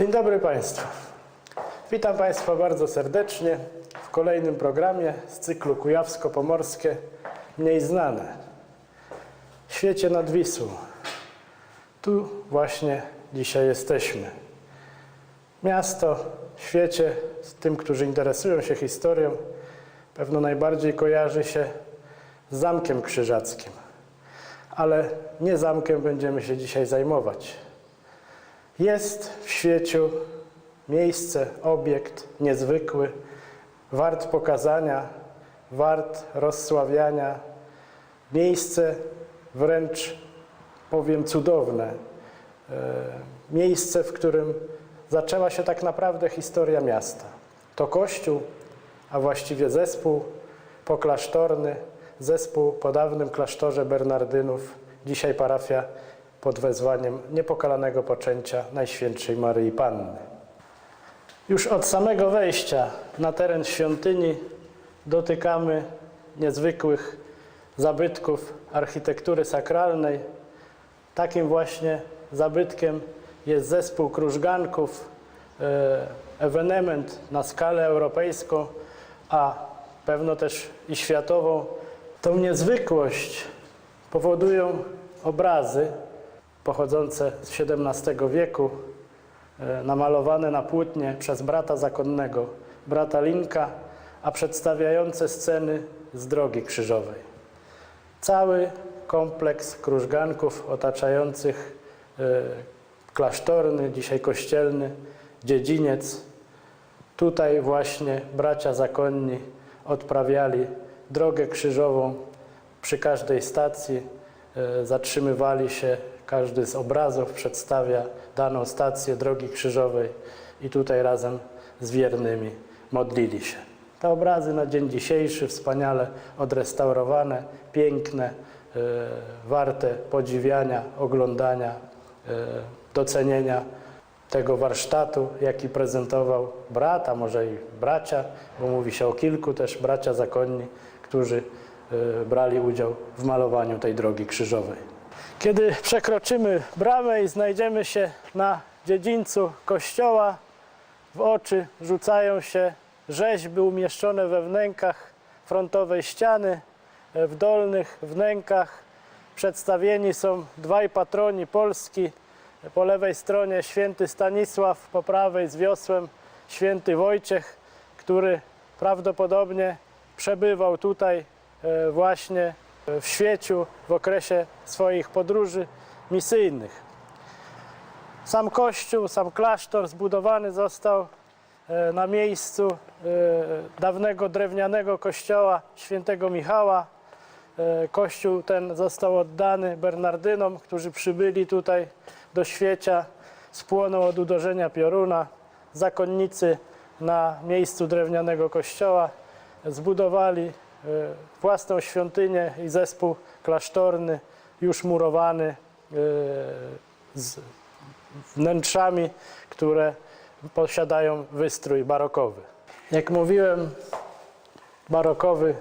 Dzień dobry Państwu. Witam Państwa bardzo serdecznie w kolejnym programie z cyklu Kujawsko-Pomorskie Mniej Znane. W świecie nad Wisłą. Tu właśnie dzisiaj jesteśmy. Miasto w świecie z tym, którzy interesują się historią, pewno najbardziej kojarzy się z Zamkiem Krzyżackim. Ale nie zamkiem będziemy się dzisiaj zajmować. Jest w świecie miejsce, obiekt niezwykły, wart pokazania, wart rozsławiania, miejsce wręcz, powiem, cudowne. E, Miejsce, w którym zaczęła się tak naprawdę historia miasta. To kościół, a właściwie zespół poklasztorny, zespół po dawnym klasztorze Bernardynów, dzisiaj parafia pod wezwaniem niepokalanego poczęcia Najświętszej Maryi Panny. Już od samego wejścia na teren świątyni dotykamy niezwykłych zabytków architektury sakralnej. Takim właśnie zabytkiem jest zespół krużganków, e, ewenement na skalę europejską, a pewno też i światową. Tą niezwykłość powodują obrazy pochodzące z XVII wieku, e, namalowane na płótnie przez brata zakonnego, brata Linka, a przedstawiające sceny z drogi krzyżowej. Cały kompleks krużganków otaczających e, klasztorny, dzisiaj kościelny dziedziniec. Tutaj właśnie bracia zakonni odprawiali drogę krzyżową przy każdej stacji. e, Zatrzymywali się, każdy z obrazów przedstawia daną stację drogi krzyżowej i tutaj razem z wiernymi modlili się. Te obrazy na dzień dzisiejszy wspaniale odrestaurowane, piękne, e, warte podziwiania, oglądania, e, docenienia tego warsztatu, jaki prezentował brat, a może i bracia, bo mówi się o kilku też bracia zakonni, którzy e, brali udział w malowaniu tej drogi krzyżowej. Kiedy przekroczymy bramę i znajdziemy się na dziedzińcu kościoła, w oczy rzucają się rzeźby umieszczone we wnękach frontowej ściany. W dolnych wnękach przedstawieni są dwaj patroni Polski. Po lewej stronie święty Stanisław, po prawej z wiosłem święty Wojciech, który prawdopodobnie przebywał tutaj e, właśnie w świeciu w okresie swoich podróży misyjnych. Sam kościół, sam klasztor zbudowany został e, na miejscu e, dawnego drewnianego kościoła świętego Michała. E, Kościół ten został oddany Bernardynom, którzy przybyli tutaj do świecia, spłonął od uderzenia pioruna. Zakonnicy na miejscu drewnianego kościoła zbudowali własną świątynię i zespół klasztorny, już murowany e, z wnętrzami, które posiadają wystrój barokowy. Jak mówiłem, barokowy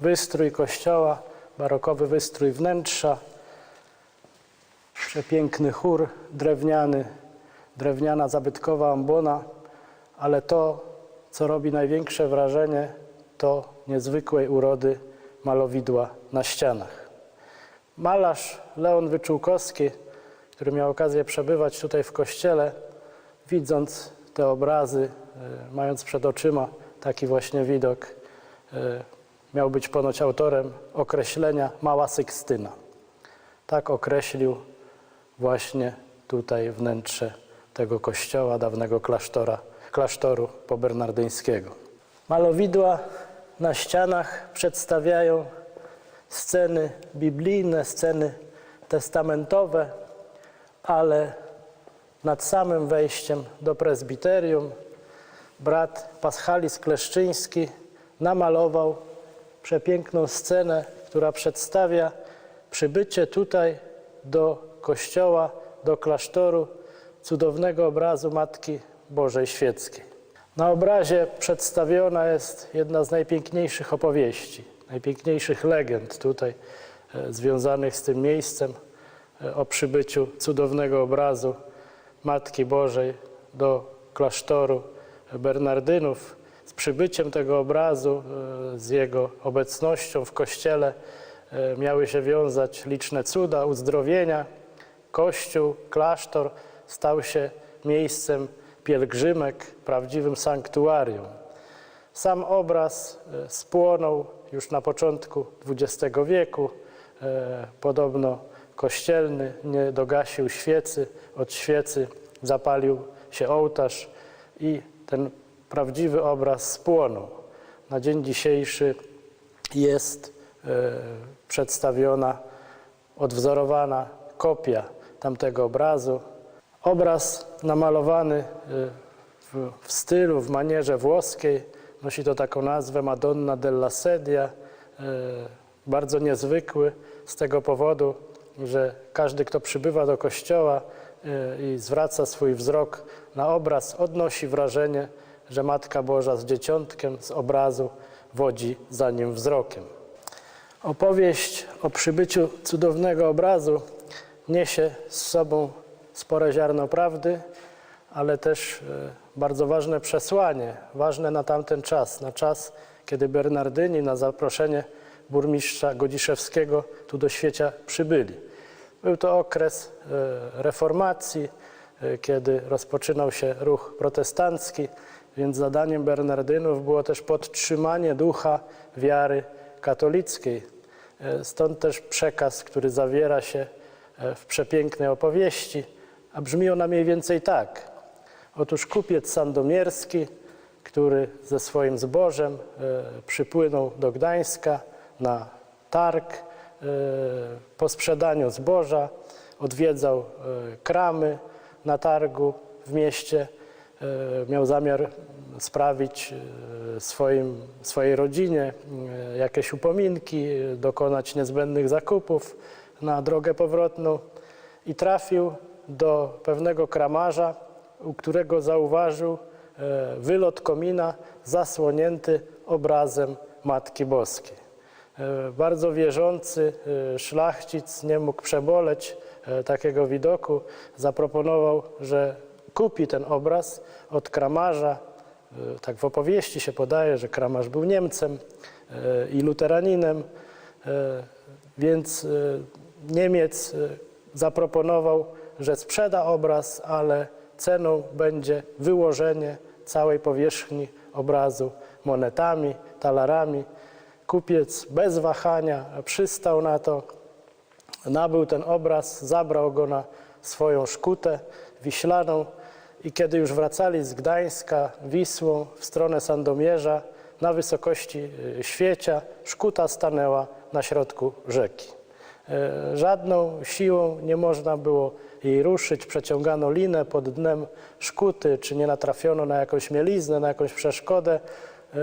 wystrój kościoła, barokowy wystrój wnętrza, przepiękny chór drewniany, drewniana zabytkowa ambona, ale to, co robi największe wrażenie, to niezwykłej urody malowidła na ścianach. Malarz Leon Wyczółkowski, który miał okazję przebywać tutaj w kościele, widząc te obrazy, e, mając przed oczyma taki właśnie widok, e, miał być ponoć autorem określenia Mała Sykstyna. Tak określił właśnie tutaj wnętrze tego kościoła, dawnego klasztora, klasztoru pobernardyńskiego. Malowidła na ścianach przedstawiają sceny biblijne, sceny testamentowe, ale nad samym wejściem do prezbiterium brat Paschalis Kleszczyński namalował przepiękną scenę, która przedstawia przybycie tutaj do kościoła, do klasztoru cudownego obrazu Matki Bożej Świeckiej. Na obrazie przedstawiona jest jedna z najpiękniejszych opowieści, najpiękniejszych legend tutaj e, związanych z tym miejscem e, o przybyciu cudownego obrazu Matki Bożej do klasztoru Bernardynów. Z przybyciem tego obrazu, e, z jego obecnością w kościele miały się wiązać liczne cuda, uzdrowienia. Kościół, klasztor stał się miejscem pielgrzymek, prawdziwym sanktuarium. Sam obraz e, spłonął już na początku XX wieku. E, Podobno kościelny nie dogasił świecy, od świecy zapalił się ołtarz i ten prawdziwy obraz spłonął. Na dzień dzisiejszy jest e, przedstawiona, odwzorowana kopia tamtego obrazu. Obraz namalowany e, w, stylu, w manierze włoskiej, nosi to taką nazwę Madonna della Sedia, e, bardzo niezwykły z tego powodu, że każdy, kto przybywa do kościoła e, i zwraca swój wzrok na obraz, odnosi wrażenie, że Matka Boża z dzieciątkiem z obrazu wodzi za nim wzrokiem. Opowieść o przybyciu cudownego obrazu niesie z sobą spore ziarno prawdy, ale też e, bardzo ważne przesłanie, ważne na tamten czas, na czas, kiedy Bernardyni na zaproszenie burmistrza Godziszewskiego tu do świecia przybyli. Był to okres e, reformacji, e, kiedy rozpoczynał się ruch protestancki, więc zadaniem Bernardynów było też podtrzymanie ducha wiary katolickiej. Stąd też przekaz, który zawiera się w przepięknej opowieści, a brzmi ona mniej więcej tak. Otóż kupiec sandomierski, który ze swoim zbożem e, przypłynął do Gdańska na targ, e, po sprzedaniu zboża odwiedzał e, kramy na targu w mieście, miał zamiar sprawić swoim, swojej rodzinie jakieś upominki, dokonać niezbędnych zakupów na drogę powrotną i trafił do pewnego kramarza, u którego zauważył e, wylot komina zasłonięty obrazem Matki Boskiej. E, Bardzo wierzący e, szlachcic nie mógł przeboleć takiego widoku. Zaproponował, że kupi ten obraz od kramarza. Tak w opowieści się podaje, że kramarz był Niemcem i luteraninem, więc Niemiec zaproponował, że sprzeda obraz, ale ceną będzie wyłożenie całej powierzchni obrazu monetami, talarami. Kupiec bez wahania przystał na to, nabył ten obraz, zabrał go na swoją szkutę wiślaną i kiedy już wracali z Gdańska Wisłą w stronę Sandomierza, na wysokości y, świecia, szkuta stanęła na środku rzeki. E, Żadną siłą nie można było jej ruszyć, przeciągano linę pod dnem szkuty, czy nie natrafiono na jakąś mieliznę, na jakąś przeszkodę. E,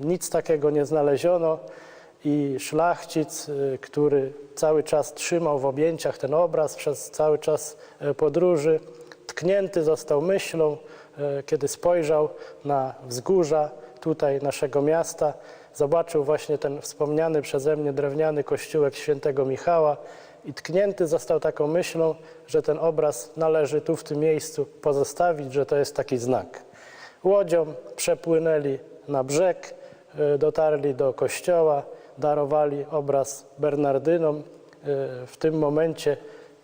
Nic takiego nie znaleziono. I szlachcic, y, który cały czas trzymał w objęciach ten obraz przez cały czas e, podróży, tknięty został myślą, e, kiedy spojrzał na wzgórza tutaj naszego miasta, zobaczył właśnie ten wspomniany przeze mnie drewniany kościółek świętego Michała i tknięty został taką myślą, że ten obraz należy tu w tym miejscu pozostawić, że to jest taki znak. Łodzią przepłynęli na brzeg, e, dotarli do kościoła, darowali obraz Bernardynom. E, W tym momencie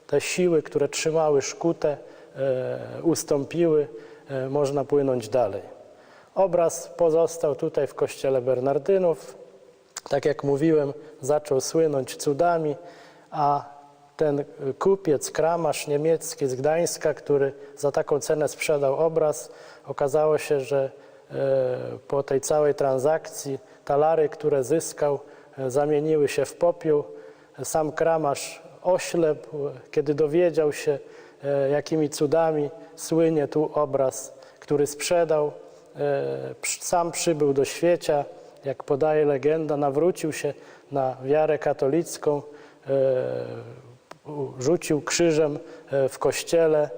te siły, które trzymały szkutę, e, ustąpiły, można płynąć dalej. Obraz pozostał tutaj w kościele Bernardynów. Tak jak mówiłem, zaczął słynąć cudami, a ten kupiec, kramarz niemiecki z Gdańska, który za taką cenę sprzedał obraz, okazało się, że e, po tej całej transakcji talary, które zyskał, e, zamieniły się w popiół. Sam kramarz oślepł, kiedy dowiedział się, e, jakimi cudami słynie tu obraz, który sprzedał. E, Sam przybył do świecia, jak podaje legenda, nawrócił się na wiarę katolicką, e, rzucił krzyżem e, w kościele,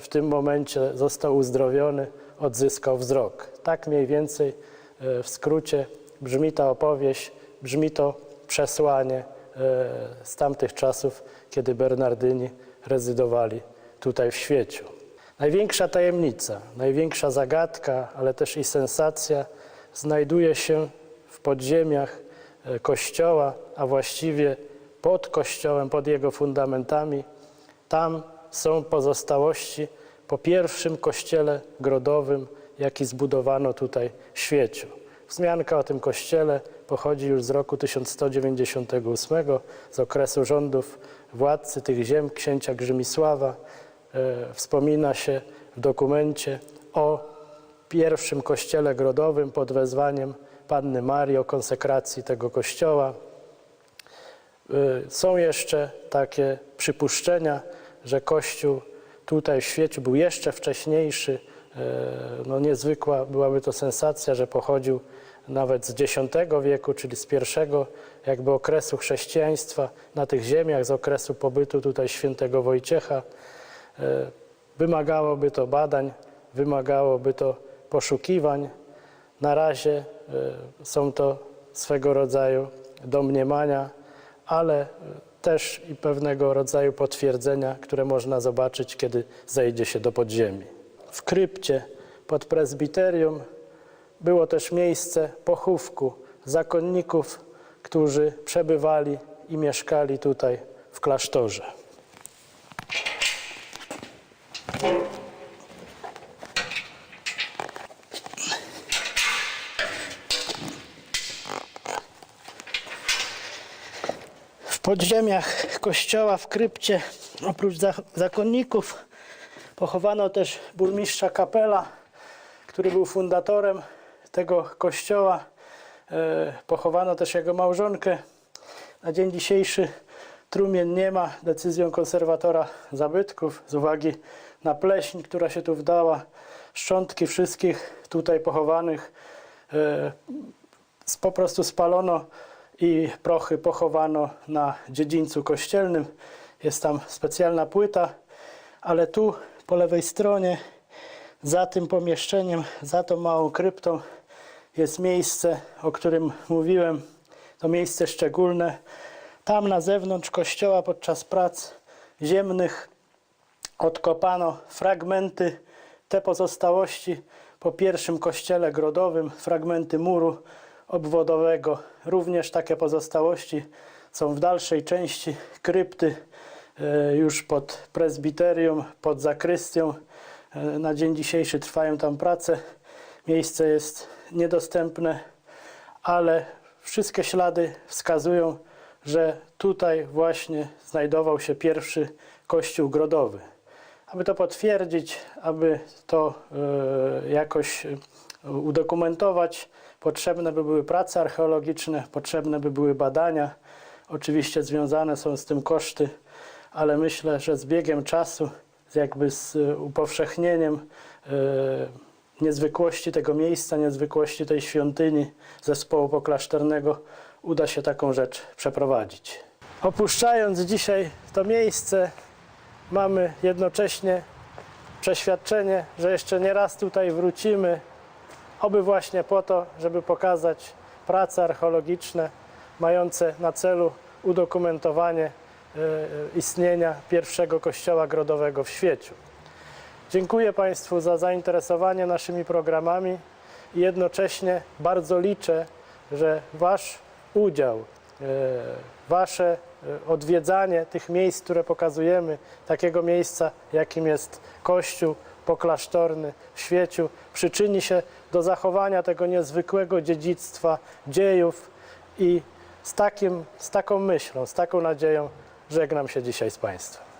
w tym momencie został uzdrowiony, odzyskał wzrok. Tak mniej więcej w skrócie brzmi ta opowieść, brzmi to przesłanie z tamtych czasów, kiedy Bernardyni rezydowali tutaj w świeciu. Największa tajemnica, największa zagadka, ale też i sensacja znajduje się w podziemiach e, kościoła, a właściwie pod kościołem, pod jego fundamentami. Tam są pozostałości po pierwszym kościele grodowym, jaki zbudowano tutaj w Świeciu. Wzmianka o tym kościele pochodzi już z roku 1198, z okresu rządów władcy tych ziem, księcia Grzymisława. E, Wspomina się w dokumencie o pierwszym kościele grodowym pod wezwaniem Panny Marii o konsekracji tego kościoła. Y, Są jeszcze takie przypuszczenia, że Kościół tutaj w świecie był jeszcze wcześniejszy. Y, No niezwykła byłaby to sensacja, że pochodził nawet z X wieku, czyli z pierwszego jakby okresu chrześcijaństwa na tych ziemiach, z okresu pobytu tutaj świętego Wojciecha. Y, Wymagałoby to badań, wymagałoby to poszukiwań. Na razie y, są to swego rodzaju domniemania, ale y, też i pewnego rodzaju potwierdzenia, które można zobaczyć, kiedy zejdzie się do podziemi. W krypcie pod prezbiterium było też miejsce pochówku zakonników, którzy przebywali i mieszkali tutaj w klasztorze. W podziemiach kościoła w krypcie oprócz za- zakonników pochowano też burmistrza kapela, który był fundatorem tego kościoła. E, Pochowano też jego małżonkę. Na dzień dzisiejszy trumien nie ma decyzją konserwatora zabytków z uwagi na pleśń, która się tu wdała. Szczątki wszystkich tutaj pochowanych e, po prostu spalono i prochy pochowano na dziedzińcu kościelnym. Jest tam specjalna płyta, ale tu po lewej stronie, za tym pomieszczeniem, za tą małą kryptą jest miejsce, o którym mówiłem. To miejsce szczególne. Tam na zewnątrz kościoła podczas prac ziemnych odkopano fragmenty, te pozostałości po pierwszym kościele grodowym, fragmenty muru obwodowego. Również takie pozostałości są w dalszej części krypty, e, już pod prezbiterium, pod zakrystią. E, Na dzień dzisiejszy trwają tam prace. Miejsce jest niedostępne, ale wszystkie ślady wskazują, że tutaj właśnie znajdował się pierwszy kościół grodowy. Aby to potwierdzić, aby to e, jakoś e, udokumentować, potrzebne by były prace archeologiczne, potrzebne by były badania. Oczywiście związane są z tym koszty, ale myślę, że z biegiem czasu, jakby z e, upowszechnieniem niezwykłości tego miejsca, niezwykłości tej świątyni zespołu poklasztornego uda się taką rzecz przeprowadzić. Opuszczając dzisiaj to miejsce, mamy jednocześnie przeświadczenie, że jeszcze nie raz tutaj wrócimy, oby właśnie po to, żeby pokazać prace archeologiczne mające na celu udokumentowanie e, e, istnienia pierwszego kościoła grodowego w świecie. Dziękuję Państwu za zainteresowanie naszymi programami i jednocześnie bardzo liczę, że Wasz udział, e, Wasze odwiedzanie tych miejsc, które pokazujemy, takiego miejsca, jakim jest Kościół poklasztorny w Świeciu, przyczyni się do zachowania tego niezwykłego dziedzictwa dziejów i z, takim, z taką myślą, z taką nadzieją żegnam się dzisiaj z Państwem.